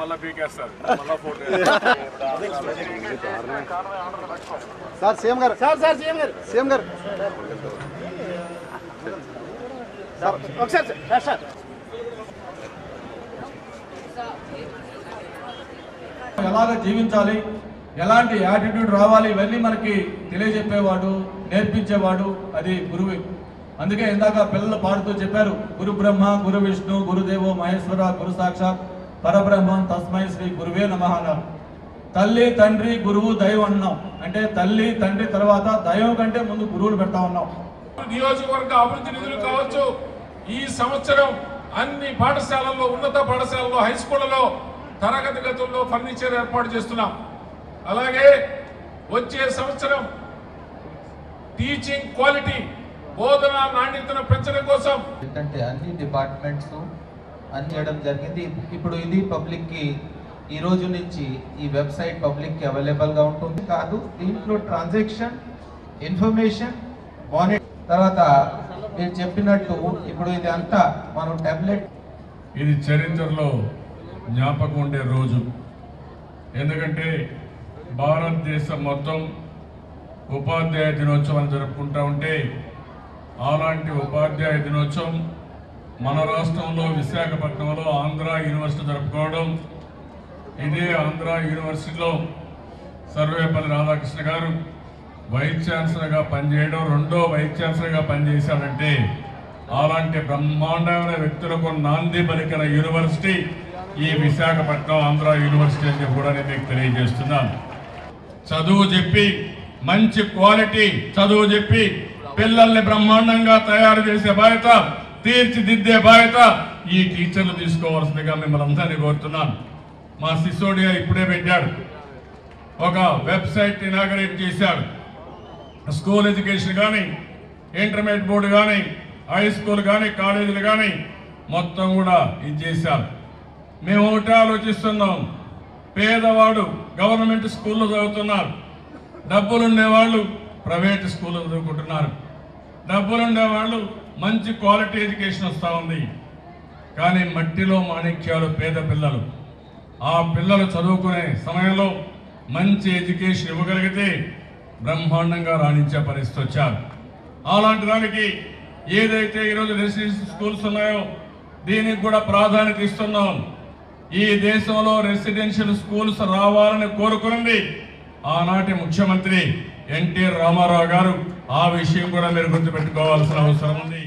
మళ్ళీ పీకేస్తారు. Sir CM గారు. సార్ సార్ సీఎం గారు. సీఎం గారు. సార్ ఒకసారి సార్ సార్ ఎలాగ జీవించాలి? ఎలాంటి యాటిట్యూడ్ రావాలి? ఇవన్నీ మనకి తెలియజెప్పేవాడు నేర్పించేవాడు అది గురువు. అందుకే ఇందాక పిల్లలు పాడుతూ చెప్పారు గురు బ్రహ్మ గురు విష్ణు గురుదేవో మహేశ్వర గురు సాక్షాత్. పరబ్రహ్మం తస్మై శ్రీ గురువే నమ అన్నారు. తల్లి తండ్రి గురువు దైవం అన్నాం. అంటే తల్లి తండ్రి తర్వాత దైవం కంటే ముందు గురువులు పెడతా ఉన్నాం. నియోజకవర్గ అభివృద్ధి నిధులు కావచ్చు ఈ సంవత్సరం అన్ని పాఠశాలల్లో ఉన్నత పాఠశాలలో హై స్కూళ్ళలో తరగతి గదుల్లో ఫర్నిచర్ ఏర్పాటు చేస్తున్నాం. అలాగే వచ్చే సంవత్సరం టీచింగ్ క్వాలిటీ బోధన నాణ్యతను పెంచడం కోసం ఏంటంటే అన్ని డిపార్ట్మెంట్స్ అని చేయడం జరిగింది. ఇప్పుడు ఇది పబ్లిక్కి ఈ రోజు నుంచి ఈ వెబ్సైట్ పబ్లిక్కి అవైలబుల్గా ఉంటుంది. కాదు దీంట్లో ట్రాన్సాక్షన్ ఇన్ఫర్మేషన్ మానిటర్ తర్వాత మీరు చెప్పినట్టు ఇప్పుడు ఇది అంతా మనం టాబ్లెట్ ఇది చరిత్రలో జ్ఞాపకం ఉండే రోజు. ఎందుకంటే భారతదేశం మొత్తం ఉపాధ్యాయ దినోత్సవం జరుపుకుంటూ ఉంటే అలాంటి ఉపాధ్యాయ దినోత్సవం మన రాష్ట్రంలో విశాఖపట్నంలో ఆంధ్ర యూనివర్సిటీ జరుపుకోవడం ఇదే ఆంధ్ర యూనివర్సిటీలో సర్వేపల్లి రాధాకృష్ణ గారు వైస్ ఛాన్సలర్గా పనిచేయడం రెండో వైస్ ఛాన్సలర్గా పనిచేశాడంటే అలాంటి బ్రహ్మాండమైన వ్యక్తులకు నాంది పలికిన యూనివర్సిటీ ఈ విశాఖపట్నం ఆంధ్ర యూనివర్సిటీ అని కూడా నేను మీకు తెలియజేస్తున్నాను. చదువు చెప్పి మంచి క్వాలిటీ చదువు చెప్పి పిల్లల్ని బ్రహ్మాండంగా తయారు చేసే బాధ్యత తీర్చిదిద్దే బాధ్యత ఈ టీచర్లు తీసుకోవాల్సిందిగా మిమ్మల్ని అందరినీ కోరుతున్నాను. మా సిసోడియా ఇప్పుడే పెట్టాడు. ఒక వెబ్సైట్ ఇనాగరేట్ చేశాడు. స్కూల్ ఎడ్యుకేషన్ కానీ ఇంటర్మీడియట్ బోర్డు కానీ హై స్కూల్ కానీ కాలేజీలు కానీ మొత్తం కూడా ఇది చేశారు. మేము ఒకటే ఆలోచిస్తున్నాం. పేదవాడు గవర్నమెంట్ స్కూల్లో చదువుతున్నారు. డబ్బులుండేవాళ్ళు ప్రైవేట్ స్కూల్లో చదువుకుంటున్నారు. డబ్బులుండేవాళ్ళు మంచి క్వాలిటీ ఎడ్యుకేషన్ వస్తూ ఉంది. కానీ మట్టిలో మాణిక్యాలు పేద పిల్లలు. ఆ పిల్లలు చదువుకునే సమయంలో మంచి ఎడ్యుకేషన్ ఇవ్వగలిగితే బ్రహ్మాండంగా రాణించే పరిస్థితి వచ్చారు. అలాంటి దానికి ఏదైతే ఈరోజు రెసిడెన్షియల్ స్కూల్స్ ఉన్నాయో దీనికి కూడా ప్రాధాన్యత ఇస్తున్నాం. ఈ దేశంలో రెసిడెన్షియల్ స్కూల్స్ రావాలని కోరుకున్నది ఆనాటి ముఖ్యమంత్రి ఎన్టీ రామారావు గారు. ఆ విషయం కూడా మీరు గుర్తుపెట్టుకోవాల్సిన అవసరం ఉంది.